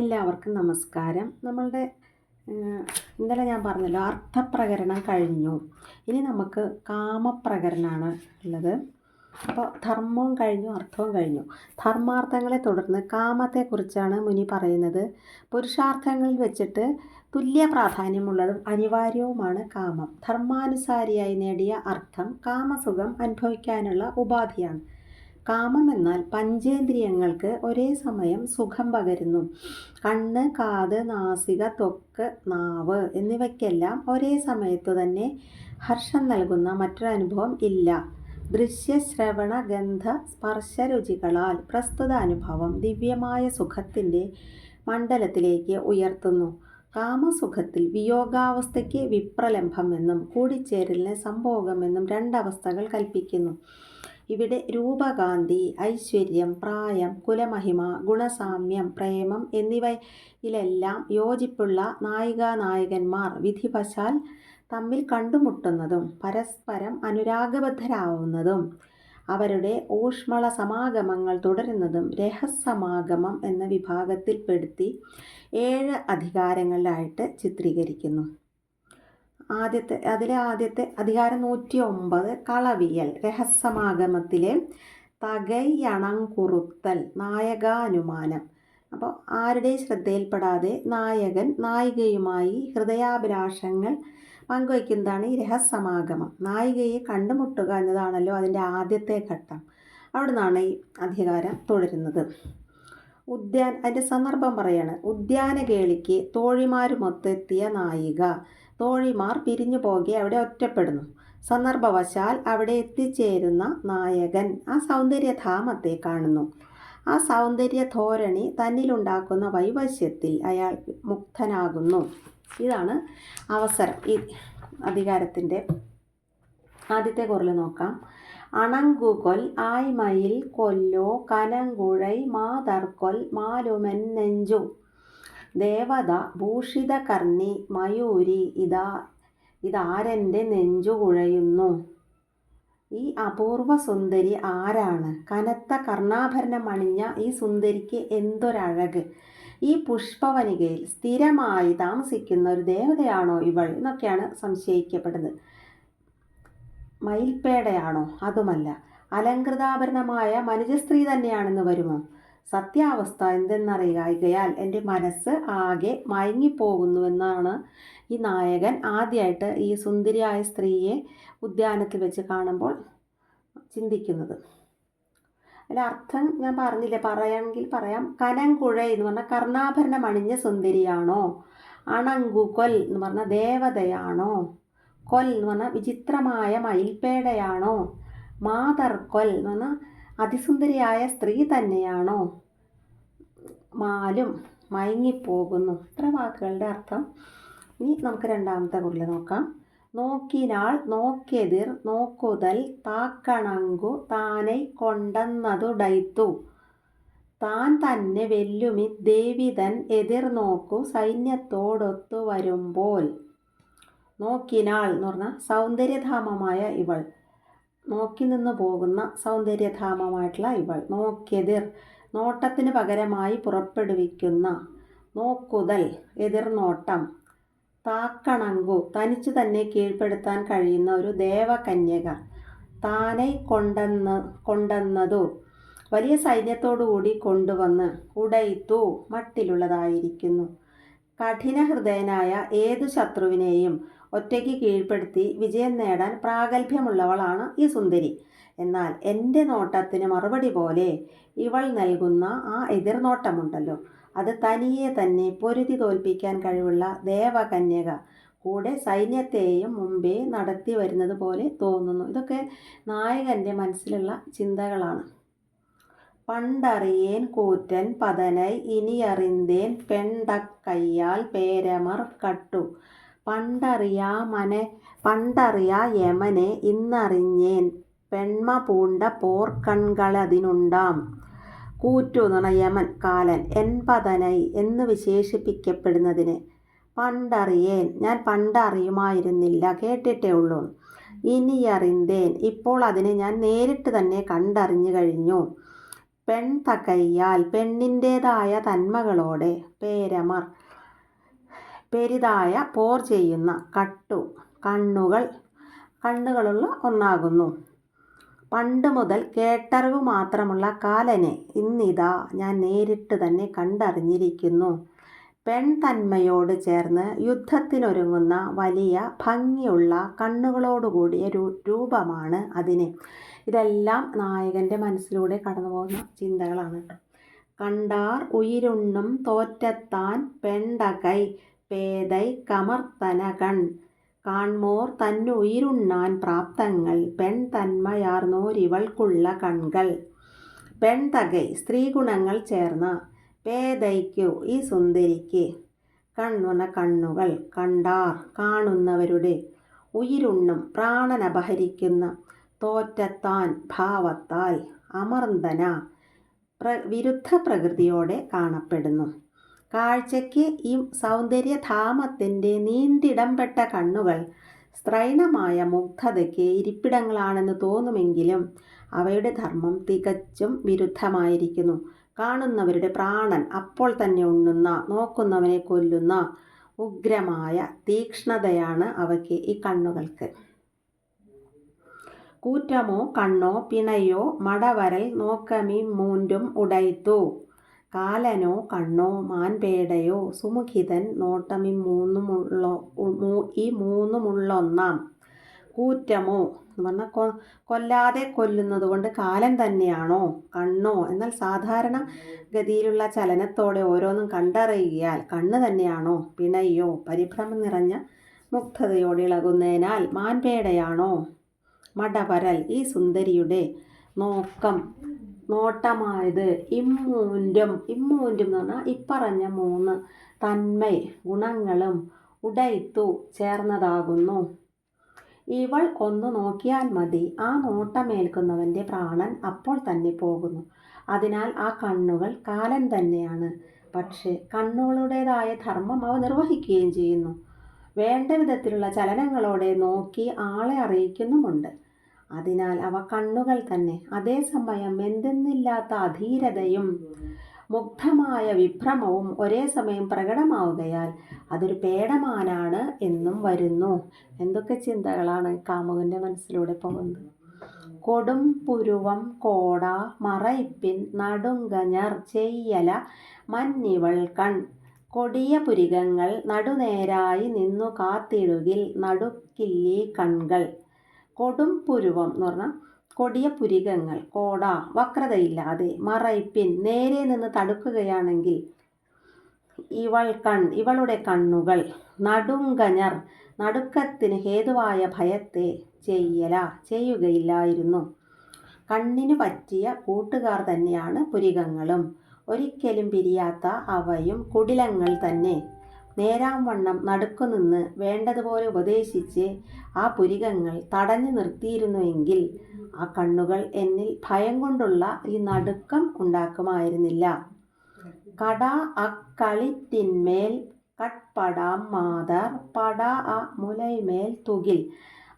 എല്ലാവർക്കും നമസ്കാരം. നമ്മളുടെ ഇന്നലെ ഞാൻ പറഞ്ഞല്ലോ അർത്ഥപ്രകരണം കഴിഞ്ഞു. ഇനി നമുക്ക് കാമപ്രകരണമാണ് ഉള്ളത്. അപ്പോൾ ധർമ്മവും കഴിഞ്ഞു അർത്ഥവും കഴിഞ്ഞു. ധർമാർത്ഥങ്ങളെ തുടർന്ന് കാമത്തെക്കുറിച്ചാണ് മുനി പറയുന്നത്. പുരുഷാർത്ഥങ്ങളിൽ വെച്ചിട്ട് തുല്യ പ്രാധാന്യമുള്ളതും അനിവാര്യവുമാണ് കാമം. ധർമാനുസാരിയായി നേടിയ അർത്ഥം കാമസുഖം അനുഭവിക്കാനുള്ള ഉപാധിയാണ്. കാമം എന്നാൽ പഞ്ചേന്ദ്രിയങ്ങൾക്ക് ഒരേ സമയം സുഖം പകരുന്നു. കണ്ണ് കാത് നാസിക ത്വക്ക് നാവ് എന്നിവയ്ക്കെല്ലാം ഒരേ സമയത്തു തന്നെ ഹർഷം നൽകുന്ന മറ്റൊരനുഭവം ഇല്ല. ദൃശ്യ ശ്രവണ ഗന്ധ സ്പർശ രുചികളാൽ പ്രസ്തുത അനുഭവം ദിവ്യമായ സുഖത്തിന്റെ മണ്ഡലത്തിലേക്ക് ഉയർത്തുന്നു. കാമസുഖത്തിൽ വിയോഗാവസ്ഥയ്ക്ക് വിപ്രലംഭമെന്നും കൂടിച്ചേരലിന് സംഭോഗമെന്നും രണ്ടവസ്ഥകൾ കൽപ്പിക്കുന്നു. ഇവിടെ രൂപകാന്തി ഐശ്വര്യം പ്രായം കുലമഹിമ ഗുണസാമ്യം പ്രേമം എന്നിവയിലെല്ലാം യോജിപ്പുള്ള നായികാനായകന്മാർ വിധിവശാൽ തമ്മിൽ കണ്ടുമുട്ടുന്നതും പരസ്പരം അനുരാഗബദ്ധരാവുന്നതും അവരുടെ ഊഷ്മള സമാഗമങ്ങൾ തുടരുന്നതും രഹസ്യമാഗമം എന്ന വിഭാഗത്തിൽപ്പെടുത്തി ഏഴ് അധികാരങ്ങളിലായിട്ട് ചിത്രീകരിക്കുന്നു. ആദ്യത്തെ അതിലെ ആദ്യത്തെ അധികാരം നൂറ്റി ഒമ്പത് കളവിയൽ രഹസ്യമാഗമത്തിലെ തകയണംകുറുത്തൽ നായകാനുമാനം. അപ്പോൾ ആരുടെയും ശ്രദ്ധയിൽപ്പെടാതെ നായകൻ നായികയുമായി ഹൃദയാഭിലാഷങ്ങൾ പങ്കുവയ്ക്കുന്നതാണ് ഈ രഹസ്യമാഗമം. നായികയെ കണ്ടുമുട്ടുക എന്നതാണല്ലോ അതിന്റെ ആദ്യത്തെ ഘട്ടം. അവിടെ നിന്നാണ് ഈ അധികാരം തുടരുന്നത്. ഉദ്യാൻ അതിന്റെ സന്ദർഭം പറയാണ്. ഉദ്യാനകേളിക്ക് തോഴിമാരുമൊത്തെത്തിയ നായിക. തോഴിമാർ പിരിഞ്ഞു പോകെ അവിടെ ഒറ്റപ്പെടുന്നു. സന്ദർഭവശാൽ അവിടെ എത്തിച്ചേരുന്ന നായകൻ ആ സൗന്ദര്യധാമത്തെ കാണുന്നു. ആ സൗന്ദര്യ ധോരണി തന്നിലുണ്ടാക്കുന്ന വൈവശ്യത്തിൽ അയാൾ മുക്തനാകുന്നു. ഇതാണ് അവസരം. ഈ അധികാരത്തിന്റെ ആദ്യത്തെ കുറിൽ നോക്കാം. അണങ്കുകൊൽ ആയ്മയിൽ കൊല്ലോ കനങ്കുഴൈ മാതർക്കൊൽ മാലുമൻ നെഞ്ചു. ദേവത ഭൂഷിതകർണി മയൂരി ഇതാ ഇതാരെന്റെ നെഞ്ചു കുഴയുന്നു? ഈ അപൂർവ സുന്ദരി ആരാണ്? കനത്ത കർണാഭരണം അണിഞ്ഞ ഈ സുന്ദരിക്ക് എന്തൊരഴക്? ഈ പുഷ്പവനികയിൽ സ്ഥിരമായി താമസിക്കുന്ന ഒരു ദേവതയാണോ ഇവൾ എന്നൊക്കെയാണ് സംശയിക്കപ്പെടുന്നത്. മയിൽപ്പേടയാണോ? അതുമല്ല. അലങ്കൃതാഭരണമായ മനുജസ്ത്രീ തന്നെയാണെന്ന് വരുമോ? സത്യാവസ്ഥ എന്തെന്നറിയായികയാൽ എന്റെ മനസ്സ് ആകെ മയങ്ങിപ്പോകുന്നുവെന്നാണ് ഈ നായകൻ ആദ്യമായിട്ട് ഈ സുന്ദരിയായ സ്ത്രീയെ ഉദ്യാനത്തിൽ വെച്ച് കാണുമ്പോൾ ചിന്തിക്കുന്നത്. അതിന്റെ അർത്ഥം ഞാൻ പറഞ്ഞില്ല പറയാമെങ്കിൽ പറയാം. കനങ്കുഴ എന്ന് പറഞ്ഞാൽ കർണാഭരണം അണിഞ്ഞ സുന്ദരിയാണോ? അണങ്കുകൊൽ എന്ന് പറഞ്ഞാൽ ദേവതയാണോ? കൊൽ എന്ന് പറഞ്ഞാൽ വിചിത്രമായ മയിൽപേടയാണോ മാതർക്കൊൽ എന്ന് പറഞ്ഞാൽ അതിസുന്ദരിയായ സ്ത്രീ തന്നെയാണോ? മാലും മയങ്ങിപ്പോകുന്നു. ഇത്ര വാക്കുകളുടെ അർത്ഥം. ഇനി നമുക്ക് രണ്ടാമത്തെ കുറിൽ നോക്കാം. നോക്കിനാൾ നോക്കെതിർ നോക്കുതൽ താക്കണങ്കു താനൈ കൊണ്ടെന്നതുടൈത്തു താൻ തന്നെ വെല്ലുമി ദേവിതൻ എതിർ നോക്കു സൈന്യത്തോടൊത്തു വരുമ്പോൾ. നോക്കിനാൾ എന്ന് പറഞ്ഞാൽ സൗന്ദര്യധാമമായ ഇവൾ. നോക്കി നിന്ന് പോകുന്ന സൗന്ദര്യധാമമായിട്ടുള്ള ഇവൾ. നോക്കെതിർ നോട്ടത്തിന് പകരമായി പുറപ്പെടുവിക്കുന്ന നോക്കുതൽ എതിർനോട്ടം താക്കണങ്കു തനിച്ചു തന്നെ കീഴ്പ്പെടുത്താൻ കഴിയുന്ന ഒരു ദേവകന്യക. താനെ കൊണ്ടെന്ന് കൊണ്ടെന്നതു വലിയ സൈന്യത്തോടുകൂടി കൊണ്ടുവന്ന് ഉടയിത്തു മട്ടിലുള്ളതായിരിക്കുന്നു. കഠിനഹൃദയനായ ഏതു ശത്രുവിനെയും ഒറ്റയ്ക്ക് കീഴ്പ്പെടുത്തി വിജയം നേടാൻ പ്രാഗൽഭ്യമുള്ളവളാണ് ഈ സുന്ദരി. എന്നാൽ എന്റെ നോട്ടത്തിന് മറുപടി പോലെ ഇവൾ നൽകുന്ന ആ എതിർനോട്ടമുണ്ടല്ലോ. അത് തനിയെ തന്നെ പൊരുതി തോൽപ്പിക്കാൻ കഴിവുള്ള ദേവകന്യക കൂടെ സൈന്യത്തെയും മുമ്പേ നടത്തി വരുന്നത് പോലെ തോന്നുന്നു. ഇതൊക്കെ നായകന്റെ മനസ്സിലുള്ള ചിന്തകളാണ്. പണ്ടറിയേൻ കൂറ്റൻ പതനൈ ഇനിയറിന്തേൻ പെണ്ടക്കയ്യാൽ പേരമർ കട്ടു. പണ്ടറിയാ മനെ പണ്ടറിയാ യമനെ ഇന്നറിഞ്ഞേൻ. പെൺമ പൂണ്ട പോർക്കൺകളതിനുണ്ടാം കൂറ്റു എന്ന് പറഞ്ഞ യമൻ കാലൻ എൻപതനൈ എന്ന് വിശേഷിപ്പിക്കപ്പെടുന്നതിന്. പണ്ടറിയേൻ. ഞാൻ പണ്ടറിയുമായിരുന്നില്ല കേട്ടിട്ടേ ഉള്ളൂ. ഇനി അറിന്തേൻ ഇപ്പോൾ അതിനെ ഞാൻ നേരിട്ട് തന്നെ കണ്ടറിഞ്ഞു കഴിഞ്ഞു. പെൺ പെൺതകയ്യാൽ പെണ്ണിന്റേതായ തന്മകളോടെ പേരമർ പെരിതായ പോർ ചെയ്യുന്ന കട്ടു കണ്ണുകൾ കണ്ണുകളുള്ള ഒന്നാകുന്നു. പണ്ട് മുതൽ കേട്ടറിവ് മാത്രമുള്ള കാലനെ ഇന്നിതാ ഞാൻ നേരിട്ട് തന്നെ കണ്ടറിഞ്ഞിരിക്കുന്നു. പെൺതന്മയോട് ചേർന്ന് യുദ്ധത്തിനൊരുങ്ങുന്ന വലിയ ഭംഗിയുള്ള കണ്ണുകളോടുകൂടിയ രൂ രൂപമാണ് അതിന്. ഇതെല്ലാം നായകന്റെ മനസ്സിലൂടെ കടന്നു പോകുന്ന ചിന്തകളാണ് കണ്ടാർ ഉയിരുണ്ണും തോറ്റത്താൻ പെണ്ടകൈ പേതൈ കമർത്തനകൺ. കാൺമോർ തന്നുയിരുണ്ണാൻ പ്രാപ്തങ്ങൾ. പെൺ തന്മയാർന്നോരിവൾക്കുള്ള കൺകൾ. പെൺതകൈ സ്ത്രീഗുണങ്ങൾ ചേർന്ന. പേതയ്ക്കു ഈ സുന്ദരിക്ക്. കണ്ണുന കണ്ണുകൾ കണ്ടാർ കാണുന്നവരുടെ. ഉയിരുണ്ണും പ്രാണനപഹരിക്കുന്ന. തോറ്റത്താൻ ഭാവത്താൽ അമർന്ദന പ്ര വിരുദ്ധ പ്രകൃതിയോടെ കാണപ്പെടുന്നു. കാഴ്ചയ്ക്ക് ഈ സൗന്ദര്യധാമത്തിന്റെ നീണ്ടിടംപെട്ട കണ്ണുകൾ സ്ത്രൈണമായ മുഗ്ധതയ്ക്ക് ഇരിപ്പിടങ്ങളാണെന്ന് തോന്നുമെങ്കിലും അവയുടെ ധർമ്മം തികച്ചും വിരുദ്ധമായിരിക്കുന്നു. കാണുന്നവരുടെ പ്രാണൻ അപ്പോൾ തന്നെ ഉണ്ണുന്ന നോക്കുന്നവനെ കൊല്ലുന്ന ഉഗ്രമായ തീക്ഷ്ണതയാണ് അവയ്ക്ക് ഈ കണ്ണുകൾക്ക്. കൂറ്റമോ കണ്ണോ പിണയോ മടവരൽ നോക്കമി മൂന്റും ഉടൈത്തു കാലനോ കണ്ണോ മാൻപേടയോ സുമുഖിതൻ നോട്ടമി മൂന്നുമുള്ള ഈ മൂന്നുമുള്ളൊന്നാം കൂറ്റമോ എന്ന് പറഞ്ഞാൽ കൊ കൊല്ലാതെ കൊല്ലുന്നത് കൊണ്ട് കാലൻ തന്നെയാണോ കണ്ണോ? എന്നാൽ സാധാരണ ഗതിയിലുള്ള ചലനത്തോടെ ഓരോന്നും കണ്ടറിയാൽ കണ്ണ് തന്നെയാണോ പിണയോ? പരിഭ്രമം നിറഞ്ഞ മുക്തതയോടെ ഇളകുന്നതിനാൽ മാൻപേടയാണോ? മടവരൽ ഈ സുന്ദരിയുടെ നോക്കം. നോട്ടമായത്. ഇമ്മൂന്റും ഇമ്മൂന്റും എന്ന് പറഞ്ഞാൽ ഇപ്പറഞ്ഞ മൂന്ന് തന്മ ഗുണങ്ങളും ഉടയത്തു ചേർന്നതാകുന്നു. ഇവൾ ഒന്ന് നോക്കിയാൽ മതി. ആ നോട്ടമേൽക്കുന്നവന്റെ പ്രാണൻ അപ്പോൾ തന്നെ പോകുന്നു. അതിനാൽ ആ കണ്ണുകൾ കാലം തന്നെയാണ്. പക്ഷേ കണ്ണുകളുടേതായ ധർമ്മം അവ നിർവഹിക്കുകയും ചെയ്യുന്നു. വേണ്ട വിധത്തിലുള്ള ചലനങ്ങളോടെ നോക്കി ആളെ അറിയിക്കുന്നുമുണ്ട്. അതിനാൽ അവ കണ്ണുകൾ തന്നെ അതേസമയം എന്തെന്നില്ലാത്ത അധീരതയും മുഗ്ധമായ വിഭ്രമവും ഒരേ സമയം പ്രകടമാവുകയാൽ അതൊരു പേടമാനാണ് എന്നും വരുന്നു. എന്തൊക്കെ ചിന്തകളാണ് കാമുകന്റെ മനസ്സിലൂടെ പോകുന്നത്? കൊടും പുരുവം കോട മറയിപ്പിൻ നടുങ്കഞ്ഞർ ചെയ്യല മഞ്ഞിവൾ കൺ കൊടിയ പുരികങ്ങൾ നടുനേരായി നിന്നു കാത്തിടുകിൽ നടുക്കില്ലി കൺകൾ. കൊടും പുരുവം എന്ന് പറഞ്ഞാൽ കൊടിയ പുരികങ്ങൾ കോട വക്രതയില്ലാതെ മറയിപ്പിൻ നേരെ നിന്ന് തടുക്കുകയാണെങ്കിൽ ഇവൾ കൺ ഇവളുടെ കണ്ണുകൾ നടുങ്കഞ്ഞർ നടുക്കത്തിന് ഹേതുവായ ഭയത്തെ ചെയ്യല ചെയ്യുകയില്ലായിരുന്നു. കണ്ണിനു പറ്റിയ കൂട്ടുകാർ തന്നെയാണ് പുരികങ്ങളും. ഒരിക്കലും പിരിയാത്ത അവയും കുടിലങ്ങൾ തന്നെ. നേരാംവണ്ണം നടുക്കുനിന്ന് വേണ്ടതുപോലെ ഉപദേശിച്ച് ആ പുരികങ്ങൾ തടഞ്ഞു നിർത്തിയിരുന്നുവെങ്കിൽ ആ കണ്ണുകൾ എന്നിൽ ഭയം കൊണ്ടുള്ള ഈ നടുക്കം ഉണ്ടാക്കുമായിരുന്നില്ല. കട അക്കളിറ്റിന്മേൽ കട്പടാം മാതർ പട അ മുലൈമേൽ തുകിൽ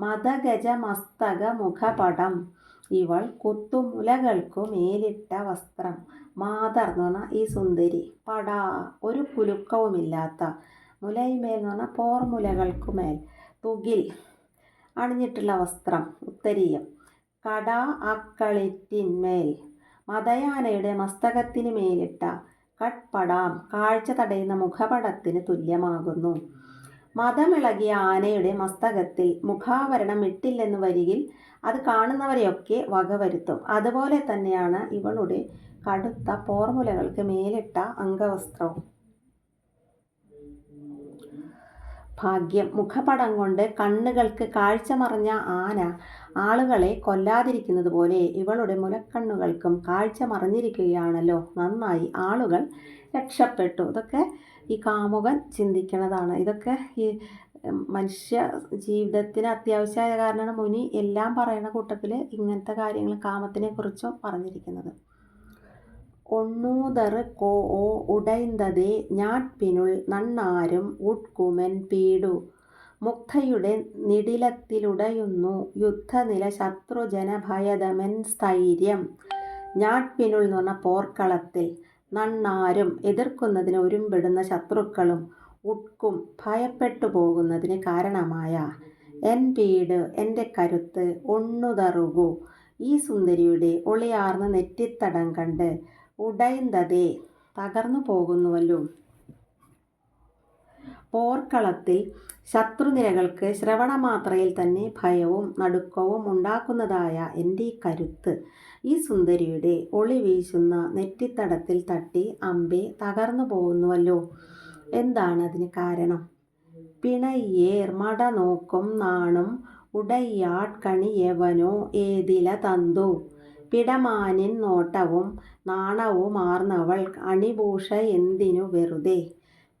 മതഗജ മസ്തക മുഖപടം ഇവൾ കുത്തുമുലകൾക്കു മേലിട്ട വസ്ത്രം. മാതർ എന്ന് പറഞ്ഞാൽ ഈ സുന്ദരി. പട ഒരു കുലുക്കവുമില്ലാത്ത മുലയിമേൽ എന്ന് പറഞ്ഞാൽ പോർമുലകൾക്കുമേൽ തുകിൽ അണിഞ്ഞിട്ടുള്ള വസ്ത്രം ഉത്തരീയം. കട അക്കളിറ്റിന്മേൽ. മതയാനയുടെ മസ്തകത്തിന് മേലിട്ട കട്പടാം. കാഴ്ച തടയുന്ന മുഖപടത്തിന് തുല്യമാകുന്നു. മതമിളകിയ ആനയുടെ മസ്തകത്തിൽ മുഖാവരണം ഇട്ടില്ലെന്ന് വരികിൽ അത് കാണുന്നവരെയൊക്കെ വകവരുത്തും അതുപോലെ തന്നെയാണ് ഇവളുടെ കടുത്ത പോർമുലകൾക്ക് മേലിട്ട അംഗവസ്ത്രവും. ഭാഗ്യം. മുഖപടം കൊണ്ട് കണ്ണുകൾക്ക് കാഴ്ച മറഞ്ഞ ആന ആളുകളെ കൊല്ലാതിരിക്കുന്നത് പോലെ ഇവളുടെ മുലക്കണ്ണുകൾക്കും കാഴ്ച മറഞ്ഞിരിക്കുകയാണല്ലോ. നന്നായി ആളുകൾ രക്ഷപ്പെട്ടു. ഇതൊക്കെ ഈ കാമുകൻ ചിന്തിക്കുന്നതാണ് ഇതൊക്കെ ഈ മനുഷ്യ ജീവിതത്തിന് അത്യാവശ്യമായ കാരണമാണ് മുനി എല്ലാം പറയുന്ന കൂട്ടത്തിൽ ഇങ്ങനത്തെ കാര്യങ്ങൾ കാമത്തിനെ കുറിച്ചും പറഞ്ഞിരിക്കുന്നത്. ഒണ്ണൂതർ കോ ഓ ഉടൈന്തതേ ഞാട്പിനുൾ നണ്ണാരും ഉട്കുമൻ പീഡു. മുക്തയുടെ നിടിലത്തിലുടയുന്നു യുദ്ധനില ശത്രുജന ഭയതമൻ സ്ഥൈര്യം ഞാട്പിനുൾ എന്ന് പറഞ്ഞ പോർക്കളത്തിൽ. നണ്ണാരും എതിർക്കുന്നതിന് ഒരുമ്പിടുന്ന ശത്രുക്കളും ഉട്ക്കും ഭയപ്പെട്ടു പോകുന്നതിന് കാരണമായ എൻ വീട് എന്റെ കരുത്ത് ഒണ്ണുതറുകു. ഈ സുന്ദരിയുടെ ഒളിയാർന്ന നെറ്റിത്തടം കണ്ട് ഉടൈന്തതേ തകർന്നു പോകുന്നുവല്ലോ. പോർക്കളത്തിൽ ശത്രുനിരകൾക്ക് ശ്രവണമാത്രയിൽ തന്നെ ഭയവും നടുക്കവും ഉണ്ടാക്കുന്നതായ എന്റെ കരുത്ത്. ഈ സുന്ദരിയുടെ ഒളി വീശുന്ന നെറ്റിത്തടത്തിൽ തട്ടി അമ്പെ തകർന്നു പോകുന്നുവല്ലോ. എന്താണ് അതിന് കാരണം? പിണയ്യേർ മട നോക്കും നാണും ഉടയ്യാട്കണിയവനോ ഏതില തന്തു. പിടമാനിൻ നോട്ടവും നാണവുമാർന്നവൾ അണിഭൂഷ എന്തിനു വെറുതെ?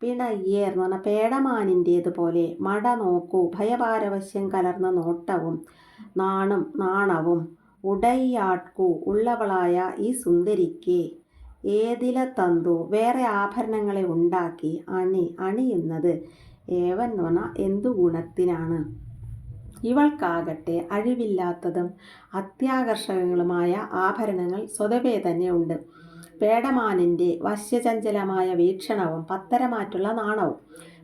പിണയ്യേർ എന്ന് പറഞ്ഞാൽ പേടമാനിന്റേതുപോലെ മട നോക്കൂ ഭയപാരവശ്യം കലർന്ന നോട്ടവും നാണും നാണവും ഉടയ്യാട്കൂ ഉള്ളവളായ ഈ സുന്ദരിക്ക് ഏതില തന്തു വേറെ ആഭരണങ്ങളെ ഉണ്ടാക്കി. അണി അണിയുന്നത് ഏവൻ എന്ന് പറഞ്ഞാൽ എന്തു ഗുണത്തിനാണ്? ഇവൾക്കാകട്ടെ അഴിവില്ലാത്തതും അത്യാകർഷകങ്ങളുമായ ആഭരണങ്ങൾ സ്വതവേ തന്നെ ഉണ്ട്. പേടമാനിന്റെ വശ്യചഞ്ചലമായ വീക്ഷണവും പത്തരമാറ്റുള്ള നാണവും.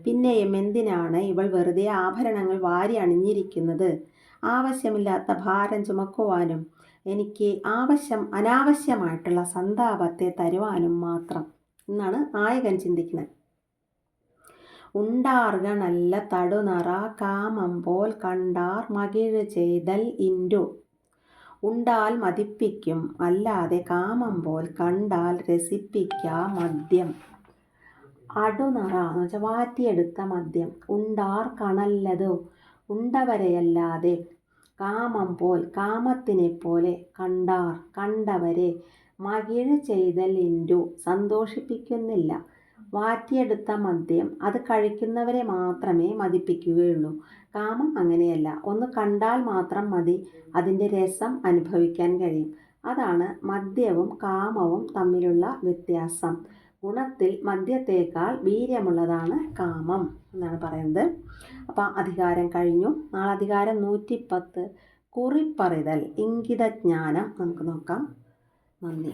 പിന്നെയും എന്തിനാണ് ഇവൾ വെറുതെ ആഭരണങ്ങൾ വാരി അണിഞ്ഞിരിക്കുന്നത്? ആവശ്യമില്ലാത്ത ഭാരം ചുമക്കുവാനും എനിക്ക് ആവശ്യം അനാവശ്യമായിട്ടുള്ള സന്താപത്തെ തരുവാനും മാത്രം എന്നാണ് നായകൻ ചിന്തിക്കുന്നത്. ഉണ്ടാർക നല്ല തടുനറ പോൽ കണ്ടാർ മകിഴ് ചെയ്തൽ ഇൻഡു. ഉണ്ടാൽ മതിപ്പിക്കും. അല്ലാതെ കാമം പോൽ കണ്ടാൽ രസിപ്പിക്കാ മദ്യം. അടുനറ എന്ന് വെച്ചാൽ വാറ്റിയെടുത്ത മദ്യം. ഉണ്ടാർ കണല്ലതോ? ഉണ്ടവരെയല്ലാതെ കാമം പോൽ കാമത്തിനെ പോലെ കണ്ടാർ കണ്ടവരെ മകിഴ് ചെയ്തൽ ഇൻഡു സന്തോഷിപ്പിക്കുന്നില്ല. വാറ്റിയെടുത്ത മദ്യം അത് കഴിക്കുന്നവരെ മാത്രമേ മതിപ്പിക്കുകയുള്ളൂ. കാമം അങ്ങനെയല്ല. ഒന്ന് കണ്ടാൽ മാത്രം മതി അതിന്റെ രസം അനുഭവിക്കാൻ കഴിയും. അതാണ് മദ്യവും കാമവും തമ്മിലുള്ള വ്യത്യാസം. ഗുണത്തിൽ മദ്യത്തേക്കാൾ വീര്യമുള്ളതാണ് കാമം എന്നാണ് പറയുന്നത്. അപ്പോൾ അധികാരം കഴിഞ്ഞു. നാളെ അധികാരം നൂറ്റിപ്പത്ത്. കുറിപ്പറിതൽ ഇംഗിതജ്ഞാനം. നമുക്ക് നോക്കാം. നന്ദി.